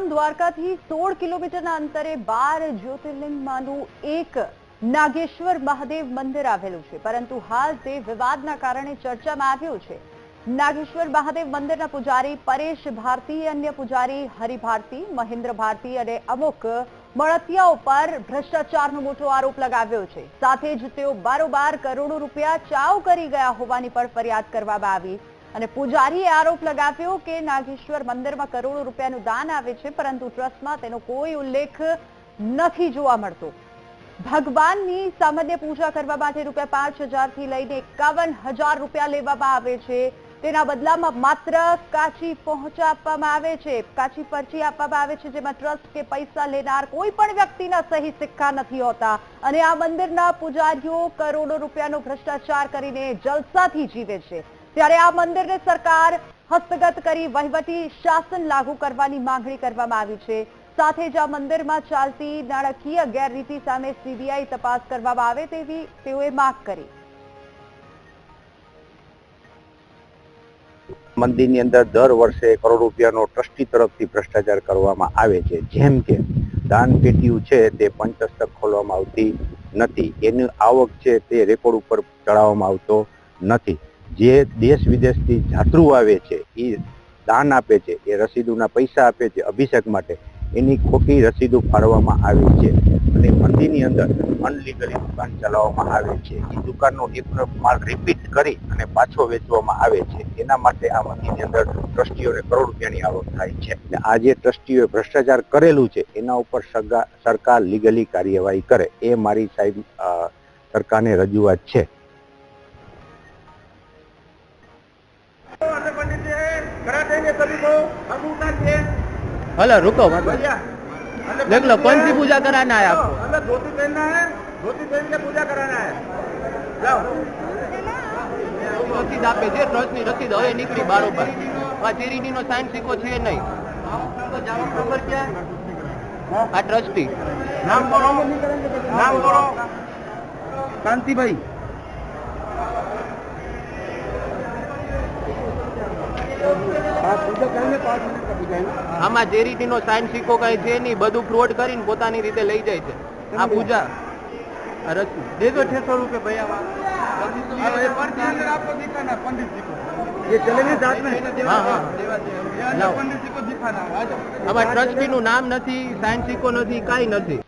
ક્ષેત્રધામ દ્વારકાથી સોળ કિલોમીટરના અંતરે બાર જ્યોતિર્લિંગમાંનું એક નાગેશ્વર મહાદેવ મંદિર આવેલું છે. પરંતુ હાલ તે વિવાદના કારણે ચર્ચામાં આવ્યું છે. નાગેશ્વર મહાદેવ મંદિરના પૂજારી પરેશ ભારતી, અન્ય પૂજારી હરિભારતી મહેન્દ્ર ભારતી અને અમુક મળતિયાઓ પર ભ્રષ્ટાચારનો મોટો આરોપ લગાવ્યો છે. સાથે જ તેઓ બારોબાર કરોડો રૂપિયા ચાવ કરી ગયા હોવાની પણ ફરિયાદ કરવામાં આવી અને પૂજારીએ આરોપ લગાવ્યો કે નાગેશ્વર મંદિરમાં કરોડો રૂપિયાનું દાન આવે છે, પરંતુ ટ્રસ્ટમાં તેનો કોઈ ઉલ્લેખ નથી જોવા મળતો. ભગવાનની સામાન્ય પૂજા કરવા માટે રૂપિયા પાંચ હજારથી લઈને એકાવન હજાર રૂપિયા લેવામાં આવે છે. તેના બદલામાં માત્ર કાચી પહોંચા આપવામાં આવે છે. કાચી પરચી આપવામાં આવે છે, જેમાં ટ્રસ્ટ કે પૈસા લેનાર કોઈ પણ વ્યક્તિના સહી સિક્કા નથી હોતા. અને આ મંદિરના પૂજારીઓ કરોડો રૂપિયાનો ભ્રષ્ટાચાર કરીને જલસાથી જીવે છે. ત્યારે આ મંદિરને સરકાર હસ્તગત કરી વહીવટી શાસન લાગુ કરવાની માંગણી કરવામાં આવી છે. સાથે જ આ મંદિરમાં ચાલતી નાણાકીય ગેરરીતિ સામે સીબીઆઈ તપાસ કરવામાં આવે તેવી તેઓએ માંગ કરી. મંદિરની અંદર દર વર્ષે કરોડ રૂપિયાનો ટ્રસ્ટી તરફથી ભ્રષ્ટાચાર કરવામાં આવે છે. જેમ કે દાન પેટીયું છે તે પંચસ્તક ખોલવામાં આવતી નથી. એની આવક છે તે રેકોર્ડ ઉપર ચડાવવામાં આવતો નથી. જે દેશ વિદેશથી જાતરુ આવે છે, એ દાન આપે છે, એ રસીદુના પૈસા આપે છે, અભિષેક માટે, એની ખોટી રસીદો ફાળવવામાં આવે છે. અને મંદિરની અંદર અનલીગલી દુકાન ચલાવવામાં આવે છે. એ દુકાનનો એક માલ રિપીટ કરી અને પાછો વેચવામાં આવે છે. એના માટે આ મંદિરની અંદર ટ્રસ્ટીઓને કરોડ રૂપિયાની આવક થાય છે. અને આ જે ટ્રસ્ટીઓએ ભ્રષ્ટાચાર કરેલું છે, એના ઉપર સરકાર લીગલી કાર્યવાહી કરે. એ મારી સાહેબ સરકારને રજૂઆત છે. हेलो रुको मत भैया अंदर देख लो पंडित कौन जी सी है। पूजा कराना है आपको अंदर धोती पहनना है धोती पहन के पूजा कराना है जाओ રસીદ આપે છે ટ્રસ્ટની રસીદ હવે નીકળી બારોબાર આ ચેરીટી નો સાઇન સિક્કો છે નહીં આ ટ્રસ્ટી नाम बोलो नाम बोलो कांति આમાં ચેરીટી નો સાઇન સિક્કો કઈ છે નહીં બધું ફ્રોડ કરીને પોતાની રીતે લઈ જાય છે આ પૂજા આ રસીદ दे दो छह सौ रूपये भैया अब ये पर्ची अंदर आपको दिखाना है पंडित जी को ये चलेंगे साथ में हाँ, हाँ। ये अंदर लाओ। पंडित जी को दिखाना है आ जाओ આમાં ટ્રસ્ટી નું નામ નથી સાઇન સિક્કો નથી કાંઈ નથી